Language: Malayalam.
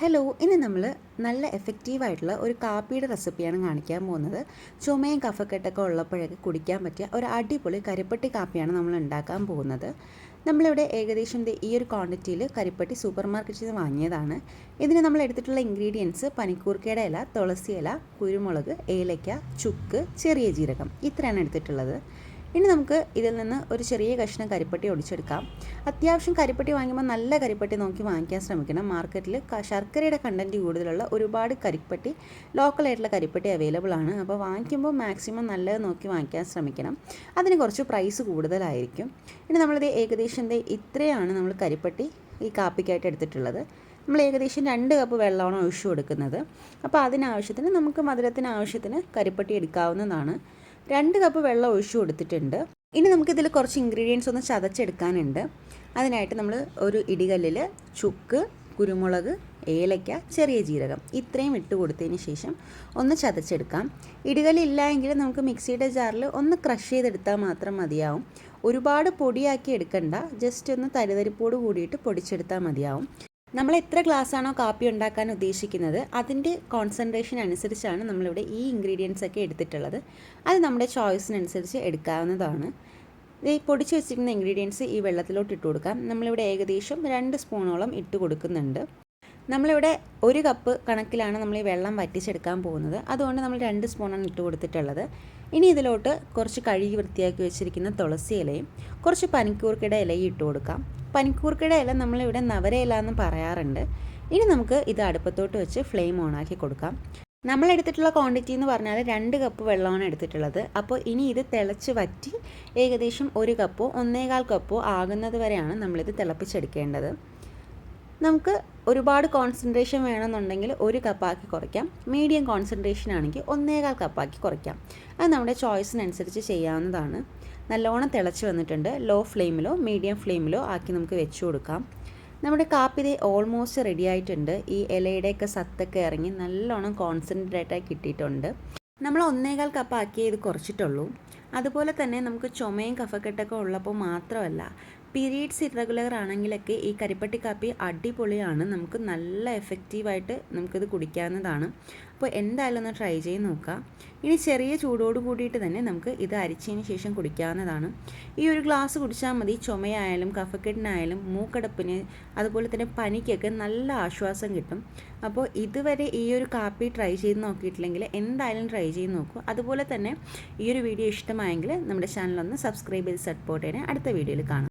ഹലോ ഇന്ന് നമ്മൾ നല്ല എഫക്റ്റീവായിട്ടുള്ള ഒരു കാപ്പിയുടെ റെസിപ്പിയാണ് കാണിക്കാൻ പോകുന്നത്. ചുമയും കഫക്കെട്ടൊക്കെ ഉള്ളപ്പോഴൊക്കെ കുടിക്കാൻ പറ്റിയ ഒരു അടിപൊളി കരിപ്പട്ടി കാപ്പിയാണ് നമ്മൾ ഉണ്ടാക്കാൻ പോകുന്നത്. നമ്മളിവിടെ ഏകദേശം ഈ ഒരു ക്വാണ്ടിറ്റിയിൽ കരിപ്പട്ടി സൂപ്പർ മാർക്കറ്റിൽ നിന്ന് വാങ്ങിയതാണ്. ഇതിന് നമ്മൾ എടുത്തിട്ടുള്ള ഇൻഗ്രീഡിയൻസ് പനിക്കൂർക്കയുടെ ഇല തുളസി ഇല കുരുമുളക് ഏലയ്ക്ക ചുക്ക് ചെറിയ ജീരകം. ഇത്രയാണ് എടുത്തിട്ടുള്ളത്. ഇനി നമുക്ക് ഇതിൽ നിന്ന് ഒരു ചെറിയ കഷ്ണം കരിപ്പട്ടി ഒടിച്ചെടുക്കാം. അത്യാവശ്യം കരിപ്പട്ടി വാങ്ങുമ്പോൾ നല്ല കരിപ്പട്ടി നോക്കി വാങ്ങിക്കാൻ ശ്രമിക്കണം. മാർക്കറ്റിൽ ശർക്കരയുടെ കണ്ടന്റ് കൂടുതലുള്ള ഒരുപാട് കരിപ്പട്ടി ലോക്കലായിട്ടുള്ള കരിപ്പട്ടി അവൈലബിൾ ആണ്. അപ്പോൾ വാങ്ങിക്കുമ്പോൾ മാക്സിമം നല്ലത് നോക്കി വാങ്ങിക്കാൻ ശ്രമിക്കണം. അതിന് കുറച്ച് പ്രൈസ് കൂടുതലായിരിക്കും. ഇനി നമ്മളിത് ഏകദേശം ഇത്രയാണ് നമ്മൾ കരിപ്പട്ടി ഈ കാപ്പിക്കായിട്ട് എടുത്തിട്ടുള്ളത്. നമ്മൾ ഏകദേശം രണ്ട് കപ്പ് വെള്ളമാണ് ഒഴിച്ചു കൊടുക്കുന്നത്. അപ്പോൾ അതിനാവശ്യത്തിന് നമുക്ക് മധുരത്തിന് ആവശ്യത്തിന് കരിപ്പട്ടി എടുക്കാവുന്നതാണ്. രണ്ട് കപ്പ് വെള്ളം ഒഴിച്ചു കൊടുത്തിട്ടുണ്ട്. ഇനി നമുക്കിതിൽ കുറച്ച് ഇൻഗ്രീഡിയൻസ് ഒന്ന് ചതച്ചെടുക്കാനുണ്ട്. അതിനായിട്ട് നമ്മൾ ഒരു ഇടികല്ലിൽ ചുക്ക് കുരുമുളക് ഏലയ്ക്ക ചെറിയ ജീരകം ഇത്രയും ഇട്ട് കൊടുത്തതിന് ശേഷം ഒന്ന് ചതച്ചെടുക്കാം. ഇടികല്ലില്ല എങ്കിൽ നമുക്ക് മിക്സിയുടെ ജാറിൽ ഒന്ന് ക്രഷ് ചെയ്തെടുത്താൽ മാത്രം മതിയാവും. ഒരുപാട് പൊടിയാക്കി എടുക്കണ്ട. ജസ്റ്റ് ഒന്ന് തരിതരിപ്പോട് കൂടിയിട്ട് പൊടിച്ചെടുത്താൽ മതിയാവും. നമ്മൾ എത്ര ഗ്ലാസ് ആണോ കാപ്പി ഉണ്ടാക്കാൻ ഉദ്ദേശിക്കുന്നത് അതിന്റെ കോൺസെൻട്രേഷൻ അനുസരിച്ചാണ് നമ്മളിവിടെ ഈ ഇൻഗ്രീഡിയൻസ് ഒക്കെ എടുത്തിട്ടുള്ളത്. അത് നമ്മുടെ ചോയ്സിനനുസരിച്ച് എടുക്കാവുന്നതാണ്. ഈ പൊടിച്ച് വെച്ചിരിക്കുന്ന ഇൻഗ്രീഡിയൻസ് ഈ വെള്ളത്തിലോട്ട് ഇട്ട് കൊടുക്കാം. നമ്മളിവിടെ ഏകദേശം രണ്ട് സ്പൂണോളം ഇട്ട് കൊടുക്കുന്നുണ്ട്. നമ്മളിവിടെ ഒരു കപ്പ് കണക്കിലാണ് നമ്മൾ ഈ വെള്ളം വറ്റിച്ചെടുക്കാൻ പോകുന്നത്. അതുകൊണ്ട് നമ്മൾ രണ്ട് സ്പൂണാണ് ഇട്ട് കൊടുത്തിട്ടുള്ളത്. ഇനി ഇതിലോട്ട് കുറച്ച് കഴുകി വൃത്തിയാക്കി വെച്ചിരിക്കുന്ന തുളസി ഇലയും കുറച്ച് പനിക്കൂർക്കയുടെ ഇലയും ഇട്ട് കൊടുക്കാം. പനിക്കൂർക്കയുടെ ഇല നമ്മളിവിടെ നവരയില എന്ന് പറയാറുണ്ട്. ഇനി നമുക്ക് ഇത് അടുപ്പത്തോട്ട് വെച്ച് ഫ്ലെയിം ഓണാക്കി കൊടുക്കാം. നമ്മൾ എടുത്തിട്ടുള്ള ക്വാണ്ടിറ്റി എന്ന് പറഞ്ഞാൽ രണ്ട് കപ്പ് വെള്ളമാണ് എടുത്തിട്ടുള്ളത്. അപ്പോൾ ഇനി ഇത് തിളച്ച് വറ്റി ഏകദേശം ഒരു കപ്പോ ഒന്നേകാൽ കപ്പോ ആകുന്നത് വരെയാണ് നമ്മളിത് തിളപ്പിച്ചെടുക്കേണ്ടത്. നമുക്ക് ഒരുപാട് കോൺസെൻട്രേഷൻ വേണമെന്നുണ്ടെങ്കിൽ ഒരു കപ്പാക്കി കുറയ്ക്കാം. മീഡിയം കോൺസെൻട്രേഷൻ ആണെങ്കിൽ ഒന്നേകാൽ കപ്പാക്കി കുറയ്ക്കാം. അത് നമ്മുടെ ചോയ്സിനനുസരിച്ച് ചെയ്യാവുന്നതാണ്. നല്ലോണം തിളച്ച് വന്നിട്ടുണ്ട്. ലോ ഫ്ലെയിമിലോ മീഡിയം ഫ്ലെയിമിലോ ആക്കി നമുക്ക് വെച്ചു കൊടുക്കാം. നമ്മുടെ കാപ്പി ദേ ഓൾമോസ്റ്റ് റെഡി ആയിട്ടുണ്ട്. ഈ ഇലയുടെയൊക്കെ സത്തൊക്കെ ഇറങ്ങി നല്ലോണം കോൺസെൻട്രേറ്റായി കിട്ടിയിട്ടുണ്ട്. നമ്മൾ ഒന്നേകാൽ കപ്പ് ആക്കിയേ ഇത് കുറച്ചിട്ടുള്ളൂ. അതുപോലെ തന്നെ നമുക്ക് ചുമയും കഫക്കെട്ടൊക്കെ ഉള്ളപ്പോൾ മാത്രമല്ല പീരീഡ്സ് ഇറഗുലർ ആണെങ്കിലൊക്കെ ഈ കരിപ്പട്ടി കാപ്പി അടിപൊളിയാണ്. നമുക്ക് നല്ല എഫക്റ്റീവായിട്ട് നമുക്കിത് കുടിക്കാവുന്നതാണ്. അപ്പോൾ എന്തായാലും ഒന്ന് ട്രൈ ചെയ്ത് നോക്കാം. ഇനി ചെറിയ ചൂടോട് കൂടിയിട്ട് തന്നെ നമുക്ക് ഇത് അരിച്ചതിന് ശേഷം കുടിക്കാവുന്നതാണ്. ഈ ഒരു ഗ്ലാസ് കുടിച്ചാൽ മതി. ചുമയായാലും കഫക്കെട്ടിനായാലും മൂക്കടപ്പിന് അതുപോലെ തന്നെ പനിക്കൊക്കെ നല്ല ആശ്വാസം കിട്ടും. അപ്പോൾ ഇതുവരെ ഈ ഒരു കാപ്പി ട്രൈ ചെയ്ത് നോക്കിയിട്ടില്ലെങ്കിൽ എന്തായാലും ട്രൈ ചെയ്ത് നോക്കൂ. അതുപോലെ തന്നെ ഈ ഒരു വീഡിയോ ഇഷ്ടമായെങ്കിൽ നമ്മുടെ ചാനലൊന്ന് സബ്സ്ക്രൈബ് ചെയ്ത് സപ്പോർട്ട് ചെയ്യണേ. അടുത്ത വീഡിയോയിൽ കാണാം.